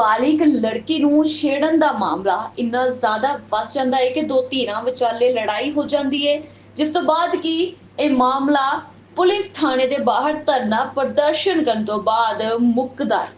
ਨਾਬਾਲਿਗ ਲੜਕੀ ਨੂੰ ਛੇੜਨ ਦਾ ਮਾਮਲਾ ਇੰਨਾ ਜ਼ਿਆਦਾ ਵੱਧ ਜਾਂਦਾ ਹੈ ਕਿ ਦੋ ਧਿਰਾਂ ਵਿਚਾਲੇ ਲੜਾਈ ਹੋ ਜਾਂਦੀ ਹੈ। ਜਿਸ ਤੋਂ ਬਾਅਦ ਕੀ ਇਹ ਮਾਮਲਾ ਪੁਲਿਸ ਥਾਣੇ ਦੇ ਬਾਹਰ ਧਰਨਾ ਪ੍ਰਦਰਸ਼ਨ ਕਰਨ ਤੋਂ ਬਾਅਦ ਮੁੱਕਦਾ ਹੈ।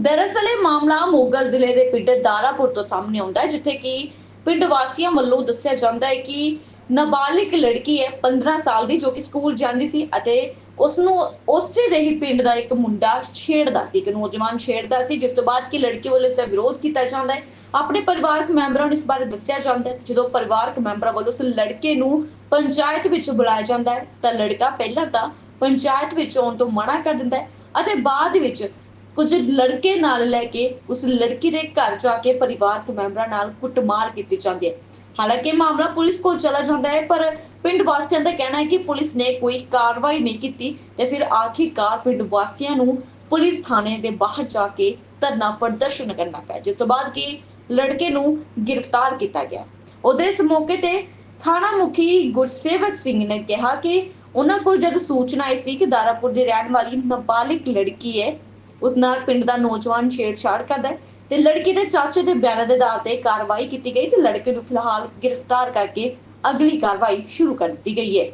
ਦਰਅਸਲ ਇਹ ਮਾਮਲਾ ਮੋਗਾ ਜ਼ਿਲ੍ਹੇ ਦੇ ਪਿੰਡ ਦਾਰਾਪੁਰ ਤੋਂ ਸਾਹਮਣੇ ਆਉਂਦਾ ਹੈ, ਜਿੱਥੇ ਕਿ ਪਿੰਡ ਵਾਸੀਆਂ ਵੱਲੋਂ ਦੱਸਿਆ ਜਾਂਦਾ ਹੈ ਕਿ ਨਾਬਾਲਿਗ ਲੜਕੀ ਹੈ 15 ਸਾਲ ਦੀ, ਜੋ ਕਿ ਸਕੂਲ ਜਾਂਦੀ ਸੀ ਅਤੇ ਉਸ ਨੂੰ ਉਸੇ ਦੇ ਹੀ ਪਿੰਡ ਦਾ ਇੱਕ ਮੁੰਡਾ ਛੇੜਦਾ ਸੀ ਕਿ ਨੌਜਵਾਨ ਛੇੜਦਾ ਸੀ, ਜਿਸ ਤੋਂ ਬਾਅਦ ਕਿ ਲੜਕੀ ਵੱਲੋਂ ਇਸ ਦਾ ਵਿਰੋਧ ਕੀਤਾ ਜਾਂਦਾ ਹੈ। ਆਪਣੇ ਪਰਿਵਾਰਕ ਮੈਂਬਰਾਂ ਨੂੰ ਇਸ ਬਾਰੇ ਦੱਸਿਆ ਜਾਂਦਾ ਹੈ ਜਦੋਂ ਪਰਿਵਾਰਕ ਮੈਂਬਰਾਂ ਵੱਲੋਂ ਉਸ ਲੜਕੇ ਨੂੰ ਪੰਚਾਇਤ ਵਿੱਚ ਬੁਲਾਇਆ ਜਾਂਦਾ ਹੈ, ਤਾਂ ਲੜਕਾ ਪਹਿਲਾਂ ਤਾਂ ਪੰਚਾਇਤ ਵਿੱਚ ਆਉਣ ਤੋਂ ਮਨਾ ਕਰ ਦਿੰਦਾ ਹੈ ਅਤੇ ਬਾਅਦ ਵਿੱਚ ਕੁਝ ਲੜਕੇ ਨਾਲ ਲੈ ਕੇ ਉਸ ਲੜਕੀ ਦੇ ਘਰ ਜਾ ਕੇ ਪਰਿਵਾਰਕ ਮੈਂਬਰਾਂ ਨਾਲ ਕੁੱਟਮਾਰ ਕੀਤੀ ਜਾਂਦੀ ਹੈ। ਹਾਲਾਂਕਿ ਮਾਮਲਾ ਪੁਲਿਸ ਕੋਲ ਚਲਾ ਜਾਂਦਾ ਹੈ, ਪਰ ਪਿੰਡ ਵਾਸੀਆਂ ਦਾ ਕਹਿਣਾ ਹੈ ਕਿ ਪੁਲਿਸ ਨੇ ਕੋਈ ਕਾਰਵਾਈ ਨਹੀਂ ਕੀਤੀ ਤੇ ਫਿਰ ਆਖਿਰਕਾਰ ਪਿੰਡ ਵਾਸੀਆਂ ਨੂੰ ਪੁਲਿਸ ਥਾਣੇ ਦੇ ਬਾਹਰ ਜਾ ਕੇ ਧਰਨਾ ਪ੍ਰਦਰਸ਼ਨ ਕਰਨਾ ਪਿਆ, ਜਿਸ ਤੋਂ ਬਾਅਦ ਕਿ ਲੜਕੇ ਨੂੰ ਗ੍ਰਿਫਤਾਰ ਕੀਤਾ ਗਿਆ। ਉਧਰ ਇਸ ਮੌਕੇ ਤੇ ਥਾਣਾ ਮੁਖੀ ਗੁਰਸੇਵਕ ਸਿੰਘ ਨੇ ਕਿਹਾ ਕਿ ਉਹਨਾਂ ਕੋਲ ਜਦ ਸੂਚਨਾ ਆਈ ਸੀ ਕਿ ਦਾਰਾਪੁਰ ਦੀ ਰਹਿਣ ਵਾਲੀ ਨਾਬਾਲਿਗ ਲੜਕੀ ਹੈ ਉਸ ਨਾਲ ਪਿੰਡ ਦਾ ਨੌਜਵਾਨ ਛੇੜਛਾੜ ਕਰਦਾ ਹੈ ਤੇ ਲੜਕੀ ਦੇ ਚਾਚੇ ਦੇ ਬਿਆਨਾਂ ਦੇ ਆਧਾਰ ਤੇ ਕਾਰਵਾਈ ਕੀਤੀ ਗਈ ਤੇ ਲੜਕੇ ਨੂੰ ਫਿਲਹਾਲ ਗ੍ਰਿਫਤਾਰ ਕਰਕੇ ਅਗਲੀ ਕਾਰਵਾਈ ਸ਼ੁਰੂ ਕਰ ਦਿੱਤੀ ਗਈ ਹੈ।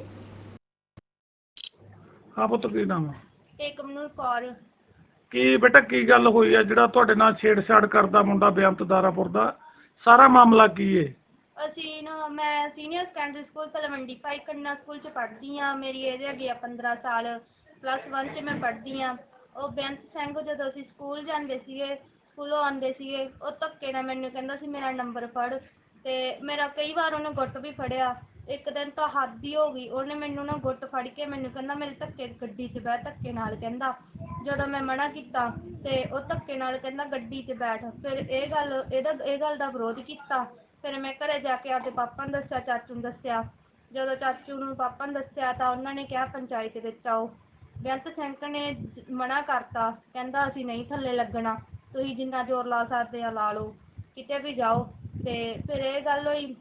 ਹਾਂ ਪੁੱਤ ਕੀ ਨਾਮ ਆ? ਏਕਮਨੂਰ ਕੌਰ। ਕੀ ਬੇਟਾ ਕੀ ਗੱਲ ਹੋਈ ਆ ਜਿਹੜਾ ਤੁਹਾਡੇ ਨਾਲ ਛੇੜਛਾੜ ਕਰਦਾ ਮੁੰਡਾ ਬੇਅੰਤ ਦਾਰਾਪੁਰ ਦਾ? ਸਾਰਾ ਮਾਮਲਾ ਕੀ ਏ? ਅਸੀਂ ਨਾ ਮੈਂ ਸੀਨੀਅਰ ਸੈਕੰਡਰੀ ਸਕੂਲ ਤਲਵੰਡੀ ਭਾਈ ਕੰਨਾ ਸਕੂਲ ਚ ਪੜ੍ਹਦੀ ਆ ਮੇਰੀ ਏਜ ਹੈਗੀ ਆ 15 ਸਾਲ ਪਲੱਸ 1 ਚ ਮੈਂ ਪੜ੍ਹਦੀ ਆ ਉਹ ਬੇਅੰਤ ਸਿੰਘ ਜਦੋਂ ਅਸੀਂ ਸਕੂਲ ਜਾਂਦੇ ਸੀਗੇ, ਸਕੂਲੋਂ ਆਉਂਦੇ ਸੀਗੇ, ਉਹ ਧੱਕੇ ਨਾਲ ਮੈਨੂੰ ਕਹਿੰਦਾ ਸੀ, ਮੇਰਾ ਨੰਬਰ ਫੜ। ਤੇ ਮੇਰਾ ਕਈ ਵਾਰ ਉਹਨੇ ਗੁੱਟ ਵੀ ਫੜਿਆ। ਇੱਕ ਦਿਨ ਤਾਂ ਹੱਦ ਹੀ ਹੋ ਗਈ, ਉਹਨੇ ਮੈਨੂੰ ਨਾ ਗੁੱਟ ਫੜ ਕੇ ਮੈਨੂੰ ਕਹਿੰਦਾ, ਮੇਰੇ ਧੱਕੇ ਗੱਡੀ 'ਚ ਬਹਿ, ਧੱਕੇ ਨਾਲ ਕਹਿੰਦਾ। ਜਦੋਂ ਮੈਂ ਮਨਾ ਕੀਤਾ ਤੇ ਉਹ ਧੱਕੇ ਨਾਲ ਕਹਿੰਦਾ, ਗੱਡੀ 'ਚ ਬੈਠ। ਫਿਰ ਇਹ ਗੱਲ, ਇਹਦਾ, ਇਹ ਗੱਲ ਦਾ ਵਿਰੋਧ ਕੀਤਾ। ਫਿਰ ਮੈਂ ਘਰੇ ਜਾ ਕੇ ਆਪਦੇ ਪਾਪਾ ਨੂੰ ਦੱਸਿਆ, ਚਾਚੂ ਨੂੰ ਦੱਸਿਆ। ਜਦੋਂ ਚਾਚੂ ਨੂੰ ਪਾਪਾ ਨੂੰ ਦੱਸਿਆ ਤਾਂ ਉਹਨਾਂ ਨੇ ਕਿਹਾ, ਪੰਚਾਇਤ ਵਿੱਚ ਆਓ। ਬੇਅੰਤ ਸਿੰਘ ਨੇ ਮਨਾ ਕਰਤਾ, ਕਹਿੰਦਾ ਅਸੀਂ ਨਹੀਂ ਥੱਲੇ ਲੱਗਣਾ, ਤੁਸੀਂ ਜਿੰਨਾ ਜ਼ੋਰ ਲਾ ਸਕਦੇ ਆ ਲਾ ਲਓ, ਕਿਤੇ ਵੀ ਜਾਓ। ਤੇ ਫਿਰ ਇਹ ਗੱਲ ਹੋਈ,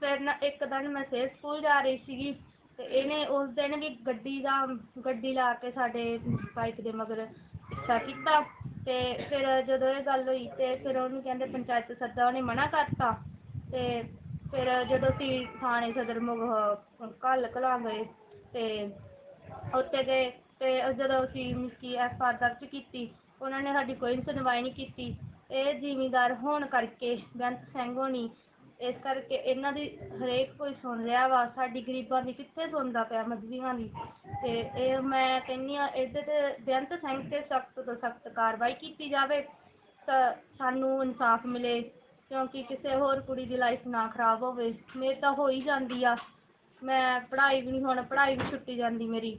ਫਿਰ ਨਾ ਇੱਕ ਦਿਨ ਮੈਂ ਸੇ ਸਕੂਲ ਜਾ ਰਹੀ ਸੀਗੀ, ਤੇ ਇਹਨੇ ਉਸ ਦਿਨ ਵੀ ਗੱਡੀ ਦਾ, ਗੱਡੀ ਲਾ ਕੇ ਸਾਡੇ ਬਾਈਕ ਦੇ ਮਗਰ ਪਿੱਛਾ ਕੀਤਾ, ਤੇ ਫਿਰ ਜਦੋਂ ਇਹ ਗੱਲ ਹੋਈ, ਤੇ ਫਿਰ ਉਹਨੂੰ ਕਹਿੰਦੇ ਪੰਚਾਇਤ ਸੱਦਾ ਉਹਨੇ ਮਨਾ ਕਰਤਾ, ਤੇ ਫਿਰ ਜਦੋਂ ਅਸੀਂ ਥਾਣੇ ਸਦਰ ਮੁਗ ਕੱਲ ਕਲਾ ਗਏ ਤੇ ਉੱਥੇ ਗਏ ਤੇ ਜਦੋਂ ਅਸੀਂ ਮਿਸਕੀ ਐਫ ਦਰਜ ਕੀਤੀ, ਉਹਨਾਂ ਨੇ ਸਾਡੀ ਕੋਈ ਸੁਣਵਾਈ ਨਹੀਂ ਕੀਤੀ। ਇਹ ਜ਼ਿਮੀਦਾਰ ਹੋਣ ਕਰਕੇ ਬੇਅੰਤ ਸਿੰਘ ਹੋਣੀ, ਇਸ ਕਰਕੇ ਇਹਨਾਂ ਦੀ ਹਰੇਕ ਕੋਈ ਸੁਣ ਰਿਹਾ ਵਾ, ਸਾਡੀ ਗਰੀਬਾਂ ਦੀ ਕਿੱਥੇ ਸੁਣਦਾ ਪਿਆ ਮਜ਼ਦੂਰਾਂ ਦੀ? ਤੇ ਇਹ ਮੈਂ ਕਹਿੰਨੀ ਆ ਇਹਦੇ ਤੇ ਬੇਅੰਤ ਸਿੰਘ ਤੇ ਸਖਤ ਤੋਂ ਸਖਤ ਕਾਰਵਾਈ ਕੀਤੀ ਜਾਵੇ ਤਾਂ ਸਾਨੂੰ ਇਨਸਾਫ ਮਿਲੇ, ਕਿਉਂਕਿ ਕਿਸੇ ਹੋਰ ਕੁੜੀ ਦੀ ਲਾਈਫ ਨਾ ਖਰਾਬ ਹੋਵੇ। ਮੇਰੀ ਤਾਂ ਹੋ ਹੀ ਜਾਂਦੀ ਆ। ਮੈਂ ਪੜ੍ਹਾਈ ਵੀ ਨਹੀਂ ਹੁਣ ਪੜ੍ਹਾਈ ਵੀ ਛੁੱਟੀ ਜਾਂਦੀ ਮੇਰੀ।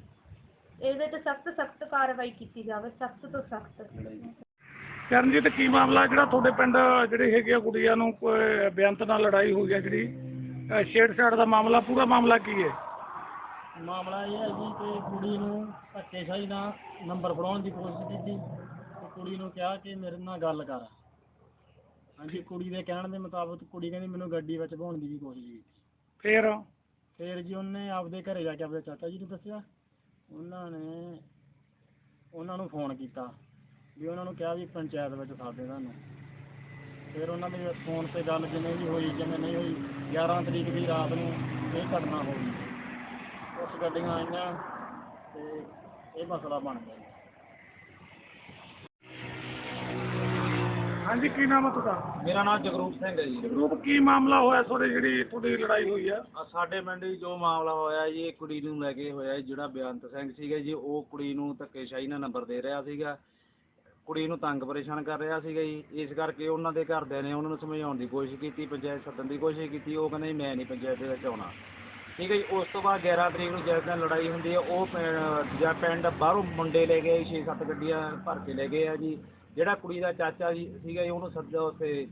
ਇਹਦੇ ਤੇ ਸਖਤ ਸਖਤ ਕਾਰਵਾਈ ਕੀਤੀ ਜਾਵੇ ਸਖਤ ਤੋਂ ਸਖਤ। ਚਰਨਜੀਤ ਕੀ ਮਾਮਲਾ ਜਿਹੜਾ ਤੁਹਾਡੇ ਪਿੰਡ ਜਿਹੜੇ ਹੈਗੇ ਆ ਕੁੜੀਆਂ ਨੂੰ ਕੋਈ ਬੇਅੰਤ ਨਾਲ ਲੜਾਈ ਹੋਈ ਹੈ ਜਿਹੜੀ ਛੇੜਛਾੜ ਦਾ ਮਾਮਲਾ ਪੂਰਾ ਮਾਮਲਾ ਕੀ ਹੈ? ਮਾਮਲਾ ਇਹ ਹੈ ਜੀ ਕਿ ਕੁੜੀ ਨੂੰ ਧੱਕੇਸ਼ਾਹੀ ਨਾਲ ਨੰਬਰ ਫੜਾਉਣ ਦੀ ਕੋਸ਼ਿਸ਼ ਕੀਤੀ। ਤੇ ਕੁੜੀ ਨੂੰ ਕਿਹਾ ਕਿ ਮੇਰੇ ਨਾਲ ਗੱਲ ਕਰ। ਹਾਂਜੀ ਕੁੜੀ ਦੇ ਕਹਿਣ ਦੇ ਮੁਤਾਬਕ ਕੁੜੀ ਕਹਿੰਦੀ ਮੈਨੂੰ ਗੱਡੀ ਵਿੱਚ ਬਹਾਉਣ ਦੀ ਵੀ ਕੋਸ਼ਿਸ਼ ਕੀਤੀ। ਫੇਰ? ਫਿਰ ਜੀ ਉਹਨੇ ਆਪਦੇ ਘਰੇ ਜਾ ਕੇ ਆਪਣੇ ਚਾਚਾ ਜੀ ਨੂੰ ਦੱਸਿਆ। ਉਹਨਾਂ ਨੇ, ਉਹਨਾਂ ਨੂੰ ਫੋਨ ਕੀਤਾ ਵੀ ਉਹਨਾਂ ਨੂੰ ਕਿਹਾ ਵੀ ਪੰਚਾਇਤ ਵਿੱਚ ਸਾਦੇ ਤੁਹਾਨੂੰ ਫਿਰ ਉਹਨਾਂ ਦੀ ਫੋਨ ਤੇ ਗੱਲ ਜਿਵੇਂ ਵੀ ਹੋਈ, ਜਿਵੇਂ ਨਹੀਂ ਹੋਈ 11 ਤਰੀਕ ਦੀ ਰਾਤ ਨੂੰ ਇਹ ਘਟਨਾ ਹੋ ਗਈ। ਉਸ ਗੱਡੀਆਂ ਆਈਆਂ ਤੇ ਇਹ ਮਸਲਾ ਬਣ ਗਿਆ। ਹਾਂਜੀ ਕੀ ਨਾਮ ਹੈ ਤੁਹਾਡਾ? ਮੇਰਾ ਨਾਮ ਜਗਰੂਪ ਸਿੰਘ ਹੈ ਜੀ। ਗਰੁੱਪ ਕੀ ਮਾਮਲਾ ਹੋਇਆ ਤੁਹਾਡੇ ਜਿਹੜੀ ਤੁਹਾਡੀ ਲੜਾਈ ਹੋਈ ਆ? ਸਾਡੇ ਪਿੰਡ ਵਿੱਚ ਜੋ ਮਾਮਲਾ ਹੋਇਆ ਜੀ ਇਹ ਕੁੜੀ ਨੂੰ ਲੈ ਕੇ ਹੋਇਆ ਜੀ, ਜਿਹੜਾ ਬੇਅੰਤ ਸਿੰਘ ਸੀਗਾ ਜੀ ਉਹ ਕੁੜੀ ਨੂੰ ਧੱਕੇਸ਼ਾਹੀ ਨਾਲ ਨੰਬਰ ਦੇ ਰਿਹਾ ਸੀਗਾ। ਕੁੜੀ ਨੂੰ ਤੰਗ ਪਰੇਸ਼ਾਨ ਕਰ ਰਿਹਾ ਸੀਗਾ ਜੀ। ਇਸ ਕਰਕੇ ਉਹਨਾਂ ਦੇ ਘਰਦਿਆਂ ਨੇ ਉਹਨਾਂ ਨੂੰ ਸਮਝਾਉਣ ਦੀ ਕੋਸ਼ਿਸ਼ ਕੀਤੀ ਪੰਚਾਇਤ ਸੱਦਣ ਦੀ ਕੋਸ਼ਿਸ਼ ਕੀਤੀ। ਉਹ ਕਹਿੰਦੇ ਮੈਂ ਨਹੀਂ ਪੰਚਾਇਤ ਦੇ ਵਿੱਚ ਆਉਣਾ। ਠੀਕ ਹੈ ਜੀ ਉਸ ਤੋਂ ਬਾਅਦ 11 ਤਰੀਕ ਨੂੰ ਜਿਸ ਦਿਨ ਲੜਾਈ ਹੁੰਦੀ ਹੈ ਉਹ ਪਿੰ- ਜਾਂ ਪਿੰਡ ਬਾਹਰੋਂ ਮੁੰਡੇ ਲੈ ਗਏ 6-7 ਗੱਡੀਆਂ ਭਰ ਕੇ ਲੈ ਗਏ ਆ ਜੀ। ਜਿਹੜਾ ਕੁੜੀ ਦਾ ਚਾਚਾ ਜੀ ਸੀਗਾ ਜੀ ਉਹਨੂੰ ਸੱਦਿਆ ਉੱਥੇ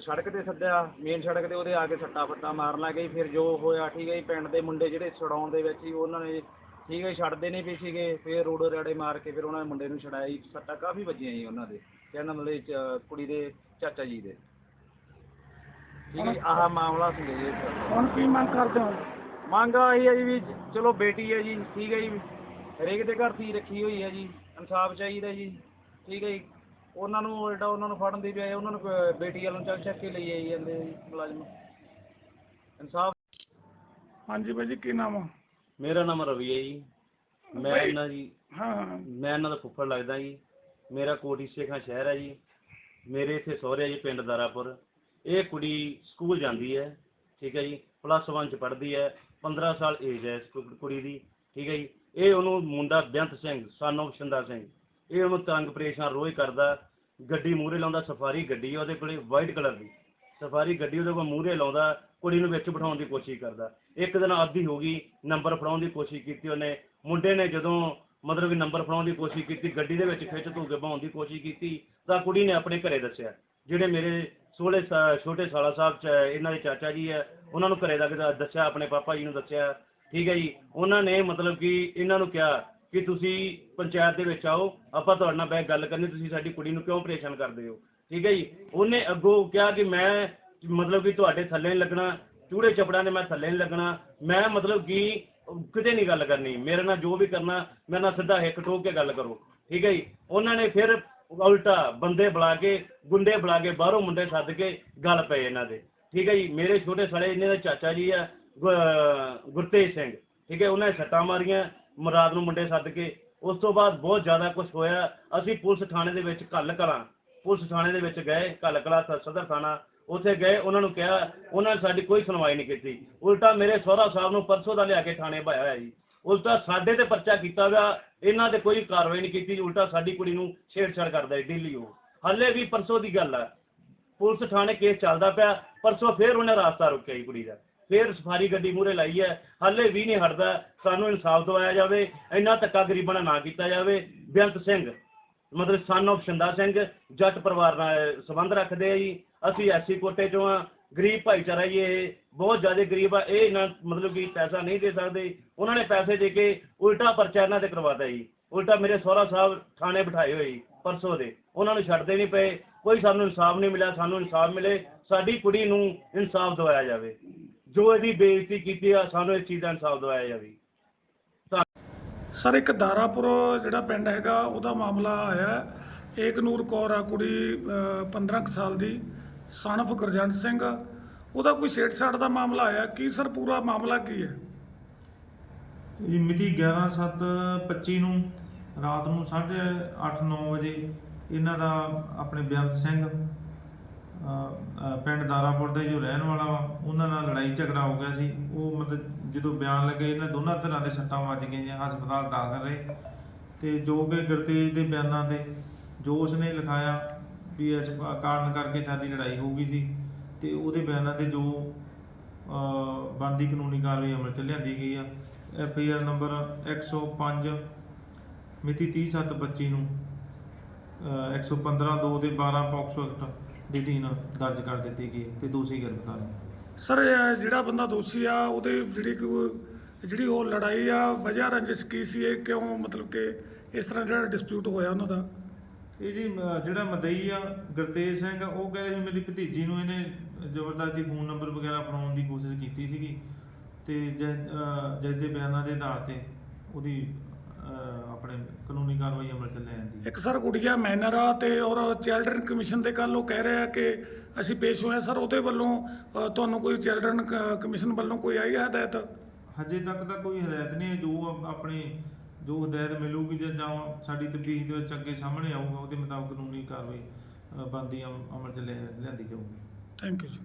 ਸੜਕ ਤੇ ਸੱਦਿਆ ਮੇਨ ਸੜਕ ਤੇ ਉਹਦੇ ਆ ਕੇ ਸੱਟਾ ਫੱਟਾ ਮਾਰਨ ਲੱਗ ਗਏ ਫਿਰ ਜੋ ਹੋਇਆ ਠੀਕ ਹੈ ਜੀ ਪਿੰਡ ਦੇ ਮੁੰਡੇ ਜਿਹੜੇ ਛਡਾਉਣ ਦੇ ਵਿੱਚ ਹੀ ਉਹਨਾਂ ਨੇ ਠੀਕ ਹੈ ਛੱਡਦੇ ਨਹੀਂ ਪਏ ਸੀਗੇ ਫਿਰ ਰੋਡ ਰੜੇ ਮਾਰ ਕੇ ਫਿਰ ਉਹਨਾਂ ਨੇ ਮੁੰਡੇ ਨੂੰ ਛਡਾਇਆ ਜੀ ਸੱਟਾਂ ਕਾਫੀ ਵੱਜੀਆਂ ਜੀ ਉਹਨਾਂ ਦੇ ਕਹਿੰਦਾ ਮਤਲਬ ਕੁੜੀ ਦੇ ਚਾਚਾ ਜੀ ਦੇ। ਠੀਕ ਹੈ ਜੀ, ਆਹ ਮਾਮਲਾ ਸੀ ਜੀ। ਹੁਣ ਕੀ ਮੰਗ ਕਰਦੇ ਹੋ? ਮੰਗ ਆਹੀ ਹੈ ਜੀ ਵੀ ਚਲੋ ਬੇਟੀ ਹੈ ਜੀ ਠੀਕ ਹੈ ਜੀ ਹਰੇਕ ਦੇ ਘਰ ਧੀ ਰੱਖੀ ਹੋਈ ਹੈ ਜੀ ਇਨਸਾਫ ਚਾਹੀਦਾ ਜੀ ਠੀਕ ਹੈ ਜੀ। ਉਹਨਾਂ ਨੂੰ ਜਿਹੜਾ ਉਹਨਾਂ ਨੂੰ ਫੜਨ ਦੀ ਬਜਾਏ ਉਹਨਾਂ ਨੂੰ ਕ- ਬੇਟੀ ਵੱਲੋਂ ਚੱਕ ਚੱਕ ਕੇ ਲਈ ਆਈ ਜਾਂਦੇ ਆ ਜੀ ਮੁਲਾਜ਼ਮ। ਇਨਸਾਫ ਹਾਂਜੀ ਬਾਈ ਜੀ ਕੀ ਨਾਮ ਆ? ਮੇਰਾ ਨਾਮ ਰਵੀ ਹੈ ਜੀ। ਮੈਂ ਇਹਨਾਂ ਜੀ ਹਾਂ ਹਾਂ। ਮੈਂ ਇਹਨਾਂ ਦਾ ਫੁੱਫੜ ਲੱਗਦਾ ਜੀ। ਮੇਰਾ ਕੋਟੀ ਸੇਖਾਂ ਸ਼ਹਿਰ ਹੈ ਜੀ। ਮੇਰੇ ਇੱਥੇ ਸਹੁਰੇ ਜੀ ਪਿੰਡ ਦਾਰਾਪੁਰ। ਇਹ ਕੁੜੀ ਸਕੂਲ ਜਾਂਦੀ ਹੈ ਠੀਕ ਹੈ ਜੀ। ਪਲੱਸ 1 ਚ ਪੜ੍ਹਦੀ ਹੈ। 15 ਸਾਲ ਏਜ ਹੈ ਇਸ ਕੁ- ਕੁੜੀ ਦੀ ਠੀਕ ਹੈ ਜੀ। ਇਹ ਉਹਨੂੰ ਮੁੰਡਾ ਬੇਅੰਤ ਸਿੰਘ ਸਾਨੋ ਸ਼ਿੰਦਾ ਸਿੰਘ। ਇਹ ਉਹਨੂੰ ਤੰਗ ਪਰੇਸ਼ਾਨ ਰੋਜ਼ ਕਰਦਾ, ਗੱਡੀ ਮੂਹਰੇ ਲਾਉਂਦਾ, ਸਫਾਰੀ ਗੱਡੀ ਹੈ ਉਹਦੇ ਕੋਲੇ ਵਾਈਟ ਕਲਰ ਦੀ। ਸਫਾਰੀ ਗੱਡੀ ਉਹਦੇ ਕੋਲ ਮੂਹਰੇ ਲਾਉਂਦਾ, ਕੁੜੀ ਨੂੰ ਵਿੱਚ ਬਿਠਾਉਣ ਦੀ ਕੋਸ਼ਿਸ਼ ਕਰਦਾ। ਇੱਕ ਦਿਨ ਆਦੀ ਹੋ ਗਈ, ਨੰਬਰ ਫੜਾਉਣ ਦੀ ਕੋਸ਼ਿਸ਼ ਕੀਤੀ ਉਹਨੇ। ਮੁੰਡੇ ਨੇ ਜਦੋਂ ਮਤਲਬ ਕਿ ਨੰਬਰ ਫੜਾਉਣ ਦੀ ਕੋਸ਼ਿਸ਼ ਕੀਤੀ, ਗੱਡੀ ਦੇ ਵਿੱਚ ਖਿੱਚ ਧੂ ਕੇ ਬਹਾਉਣ ਦੀ ਕੋਸ਼ਿਸ਼ ਕੀਤੀ, ਤਾਂ ਕੁੜੀ ਨੇ ਆਪਣੇ ਘਰੇ ਦੱਸਿਆ, ਜਿਹੜੇ ਮੇਰੇ ਸੋਹਲੇ ਛੋਟੇ ਸਾਲਾ ਸਾਹਿਬ ਚ ਇਹਨਾਂ ਦੇ ਚਾਚਾ ਜੀ ਹੈ, ਉਹਨਾਂ ਨੂੰ ਘਰੇ ਦਾ, ਦੱਸਿਆ ਆਪਣੇ ਪਾਪਾ ਜੀ ਨੂੰ, ਦੱਸਿਆ, ਠੀਕ ਹੈ ਜੀ। ਉਹਨਾਂ ਨੇ ਮਤਲਬ ਕਿ ਇਹਨਾਂ ਨੂੰ ਕਿਹਾ ਕਿ ਤੁਸੀਂ ਪੰਚਾਇਤ ਦੇ ਵਿੱਚ ਆਓ, ਆਪਾਂ ਤੁਹਾਡੇ ਨਾਲ ਬਹਿ ਗੱਲ ਕਰਨੀ, ਤੁਸੀਂ ਸਾਡੀ ਕੁੜੀ ਨੂੰ ਕਿਉਂ ਪਰੇਸ਼ਾਨ ਕਰਦੇ ਹੋ? ਠੀਕ ਹੈ ਜੀ? ਉਹਨੇ ਅੱਗੋਂ ਕਿਹਾ ਕਿ ਮੈਂ ਮਤਲਬ ਕਿ ਤੁਹਾਡੇ ਥੱਲੇ ਨਹੀਂ ਲੱਗਣਾ, ਚੂੜੇ ਚਪੜਾਂ ਨੇ ਮੈਂ ਥੱਲੇ ਨਹੀਂ ਲੱਗਣਾ, ਮੈਂ ਮਤਲਬ ਕਿ ਕਿਤੇ ਨਹੀਂ ਗੱਲ ਕਰਨੀ, ਮੇਰੇ ਨਾਲ ਜੋ ਵੀ ਕਰਨਾ, ਮੇਰੇ ਨਾਲ ਸਿੱਧਾ ਹਿੱਕ ਟੋਕ ਕੇ ਗੱਲ ਕਰੋ। ਠੀਕ ਹੈ ਜੀ? ਉਹਨਾਂ ਨੇ ਫਿਰ ਉਲਟਾ ਬੰਦੇ ਬੁਲਾ ਕੇ, ਗੁੰਡੇ ਬੁਲਾ ਕੇ ਬਾਹਰੋਂ ਮੁੰਡੇ ਸੱਦ ਕੇ ਗੱਲ ਪਏ ਇਹਨਾਂ ਦੇ। ਠੀਕ ਹੈ ਜੀ? ਮੇਰੇ ਛੋਟੇ ਸਾਲੇ, ਇਹਨਾਂ ਦੇ ਚਾਚਾ ਜੀ ਆ ਗੁਰਤੇਜ ਸਿੰਘ। ਠੀਕ ਹੈ? ਉਹਨਾਂ ਨੇ ਸੱਟਾਂ ਮਾਰੀਆਂ ਮਰਾਦ ਨੂੰ ਮੁੰਡੇ ਸੱਦ ਕੇ, ਉਸ ਤੋਂ ਬਾਅਦ ਬਹੁਤ ਜ਼ਿਆਦਾ ਕੁਝ ਹੋਇਆ। ਅਸੀਂ ਪੁਲਿਸ ਥਾਣੇ ਦੇ ਵਿੱਚ ਕੱਲ ਕਰਾਂ। ਪੁਲਿਸ ਥਾਣੇ ਦੇ ਵਿੱਚ ਗਏ ਕੱਲ ਕਲਾ ਸਦਰ ਥਾਣਾ। ਉੱਥੇ ਗਏ, ਉਹਨਾਂ ਨੂੰ ਕਿਹਾ, ਉਹਨਾਂ ਨੇ ਸਾਡੀ ਕੋਈ ਸੁਣਵਾਈ ਨਹੀਂ ਕੀਤੀ। ਉਲਟਾ ਮੇਰੇ ਸਹੁਰਾ ਸਾਹਿਬ ਨੂੰ ਪਰਸੋਂ ਦਾ ਲਿਆ ਕੇ ਥਾਣੇ ਪਾਇਆ ਹੋਇਆ ਜੀ। ਉਲਟਾ ਸਾਡੇ ਤੇ ਪਰਚਾ ਕੀਤਾ ਗਿਆ ਇਹਨਾਂ ਤੇ ਕੋਈ ਕਾਰਵਾਈ ਨਹੀਂ ਕੀਤੀ। ਉਲਟਾ ਸਾਡੀ ਕੁੜੀ ਨੂੰ ਛੇੜਛਾੜ ਕਰਦਾ ਹੈ ਡੇਲੀ ਉਹ। ਹੱਲੇ ਵੀ ਪਰਸੋਂ ਦੀ ਗੱਲ ਹੈ ਪੁਲਿਸ ਥਾਣੇ ਕੇਸ ਚੱਲਦਾ ਪਿਆ, ਪਰਸੋਂ ਫੇਰ ਉਹਨੇ ਰਾਸਤਾ ਰੋਕਿਆ ਜੀ ਕੁੜੀ ਦਾ। ਫੇਰ ਸਫਾਰੀ ਗੱਡੀ ਮੂਰੇ ਲਾਈ ਹੈ। ਹਾਲੇ ਵੀ ਨਹੀਂ ਹਟਦਾ। ਸਾਨੂੰ ਇਨਸਾਫ ਦਵਾਇਆ ਜਾਵੇ। ਇੰਨਾ ਧੱਕਾ ਗਰੀਬਾਂ ਨਾਲ ਨਾ ਕੀਤਾ ਜਾਵੇ। ਬੇਅੰਤ ਸਿੰਘ, ਮਤਲਬ ਸਨ ਆਫ ਸ਼ਿੰਦਾ ਸਿੰਘ, ਜੱਟ ਪਰਿਵਾਰ ਨਾਲ ਸੰਬੰਧ ਰੱਖਦੇ ਆ ਜੀ। ਅਸੀਂ ਐਸੀ ਕੋਟੇ ਚੋਂ ਆ। ਗਰੀਬ ਭਾਈਚਾਰਾ ਜੀ ਇਹ। ਬਹੁਤ ਜ਼ਿਆਦਾ ਗਰੀਬ ਆ। ਇਹ ਨਾ ਮਤਲਬ ਕਿ ਪੈਸਾ ਨਹੀਂ ਦੇ ਸਕਦੇ। ਉਹਨਾਂ ਨੇ ਪੈਸੇ ਦੇ ਕੇ ਉਲਟਾ ਪਰਚਾ ਇਹਨਾਂ ਤੇ ਕਰਵਾਤਾ ਜੀ। ਉਲਟਾ ਮੇਰੇ ਸਹੁਰਾ ਸਾਹਿਬ ਥਾਣੇ ਬਿਠਾਏ ਹੋਏ ਜੀ, ਪਰਸੋਂ ਦੇ। ਉਹਨਾਂ ਨੂੰ ਛੱਡਦੇ ਨਹੀਂ ਪਏ। ਕੋਈ ਸਾਨੂੰ ਇਨਸਾਫ ਨਹੀਂ ਮਿਲਿਆ। ਸਾਨੂੰ ਇਨਸਾਫ ਮਿਲੇ। ਸਾਡੀ ਕੁੜੀ ਨੂੰ ਇਨਸਾਫ ਦਿਵਾਇਆ ਜਾਵੇ। ਜੋ ਇਹਦੀ ਬੇਇੱਜ਼ਤੀ ਕੀਤੀ ਆ ਸਾਨੂੰ ਇਸ ਚੀਜ਼ ਦਾ ਇਨਸਾਫ ਦਿਵਾਇਆ ਜਾਵੇ। ਸਰ ਇੱਕ ਦਾਰਾਪੁਰ ਜਿਹੜਾ ਪਿੰਡ ਹੈਗਾ ਉਹਦਾ ਮਾਮਲਾ ਆਇਆ ਏਕ ਨੂਰ ਕੌਰ ਆ ਕੁੜੀ ਅਹ, 15 ਕੁ ਸਾਲ ਦੀ ਸਨ of ਗੁਰਜੰਟ ਸਿੰਘ। ਉਹਦਾ ਕੋਈ ਛੇੜਛਾੜ ਦਾ ਮਾਮਲਾ ਆਇਆ? ਕੀ ਸਰ ਪੂਰਾ ਮਾਮਲਾ ਕੀ ਹੈ? ਇਹ ਮਿਤੀ 11/7/25 ਨੂੰ ਰਾਤ ਨੂੰ 8:30-9 ਵਜੇ ਇਹਨਾਂ ਦਾ ਆਪਣੇ ਬੇਅੰਤ ਸਿੰਘ ਪਿੰਡ ਦਾਰਾਪੁਰ ਦਾ ਜੋ ਰਹਿਣ ਵਾਲਾ ਵਾ ਉਹਨਾਂ ਨਾਲ ਲੜਾਈ ਝਗੜਾ ਹੋ ਗਿਆ ਸੀ। ਉਹ ਮਤਲਬ ਜਦੋਂ ਬਿਆਨ ਲੱਗੇ ਇਹਨਾਂ ਦੋਨਾਂ ਤਰ੍ਹਾਂ ਦੇ ਸੱਟਾਂ ਵੱਜ ਗਈਆਂ ਹਸਪਤਾਲ ਦਾਖਲ ਰਹੇ। ਤੇ ਜੋ ਕਿ ਗੁਰਤੇਜ ਦੇ ਬਿਆਨਾਂ ਤੇ ਜੋ ਉਸਨੇ ਲਿਖਾਇਆ ਵੀ ਇਸ ਕਾਰਨ ਕਰਕੇ ਸਾਡੀ ਲੜਾਈ ਹੋ ਗਈ ਸੀ। ਤੇ ਉਹਦੇ ਬਿਆਨਾਂ ਤੇ ਜੋ ਬਣਦੀ ਕਾਨੂੰਨੀ ਕਾਰਵਾਈ ਅਮਲ ਚ ਲਿਆਂਦੀ ਗਈ ਆ। ਐਫ ਆਈ ਆਰ ਨੰਬਰ 105 ਮਿਤੀ 30/7/25 ਨੂੰ ਅ, 115 2 ਦੇ 12 ਪੌਕਸੋ ਐਕਟ ਦੀ ਅਧੀਨ ਦਰਜ ਕਰ ਦਿੱਤੀ ਗਈ ਤੇ ਦੋਸ਼ੀ ਗ੍ਰਿਫਤਾਰ ਸਰ ਇਹ ਜਿਹੜਾ ਬੰਦਾ ਦੋਸ਼ੀ ਆ ਉਹਦੇ ਜਿਹੜੀ ਕੋਈ- ਜਿਹੜੀ ਉਹ ਲੜਾਈ ਆ ਵਜ੍ਹਾ ਰੰਜਿਸ਼ ਕੀ ਸੀ ਇਹ ਕਿਉਂ ਮਤਲਬ ਕਿ ਇਸ ਤਰ੍ਹਾਂ ਜਿਹੜਾ ਡਿਸਪਿਊਟ ਹੋਇਆ ਉਹਨਾਂ ਦਾ? ਇਹ ਜੀ ਜਿਹੜਾ ਮਦਈ ਆ ਗੁਰਤੇਜ ਸਿੰਘ ਉਹ ਕਹਿੰਦੇ ਸੀ ਮੇਰੀ ਭਤੀਜੀ ਨੂੰ ਇਹਨੇ ਜ਼ਬਰਦਸਤੀ ਫੋਨ ਨੰਬਰ ਵਗੈਰਾ ਫੜਾਉਣ ਦੀ ਕੋਸ਼ਿਸ਼ ਕੀਤੀ ਸੀਗੀ ਤੇ ਜੱਜ ਅ, ਜੱਜ ਦੇ ਬਿਆਨਾਂ ਦੇ ਆਧਾਰ ਤੇ ਉਹਦੀ ਆਪਣੇ ਕਾਨੂੰਨੀ ਕਾਰਵਾਈ ਅਮਲ ਚ ਲੈ ਆਂਦੀ ਇੱਕ ਸਰ ਗੁੜੀਆ ਮੈਨਰ ਆ ਤੇ ਔਰ ਚਿਲਡਰਨ ਕਮਿਸ਼ਨ ਦੇ ਕੱਲ ਉਹ ਕਹਿ ਰਹੇ ਕਿ ਅਸੀਂ ਪੇਸ਼ ਹੋਏ ਹਾਂ। ਸਰ ਉਹਦੇ ਵੱਲੋਂ ਅ, ਤੁਹਾਨੂੰ ਕੋਈ ਚਿਲਡਰਨ ਕਮਿਸ਼ਨ ਵੱਲੋਂ ਕੋਈ ਆਈ ਹੈ ਹਦਾਇਤ? ਹਜੇ ਤੱਕ ਤਾਂ ਕੋਈ ਹਦਾਇਤ ਨਹੀਂ ਹੈ। ਜੋ ਆਪ- ਆਪਣੀ ਜੋ ਹਦਾਇਤ ਮਿਲੂਗੀ ਜਾਂ ਜਾਂ ਸਾਡੀ ਤਫਤੀਸ਼ ਦੇ ਵਿੱਚ ਅੱਗੇ ਸਾਹਮਣੇ ਆਊਗਾ ਉਹਦੇ ਮੁਤਾਬਕ ਕਾਨੂੰਨੀ ਕਾਰਵਾਈ ਬਣਦੀ ਅਮਲ ਚ ਲੈ ਲਿਆਂਦੀ ਜਾਊਗੀ। ਥੈਂਕ ਯੂ ਜੀ।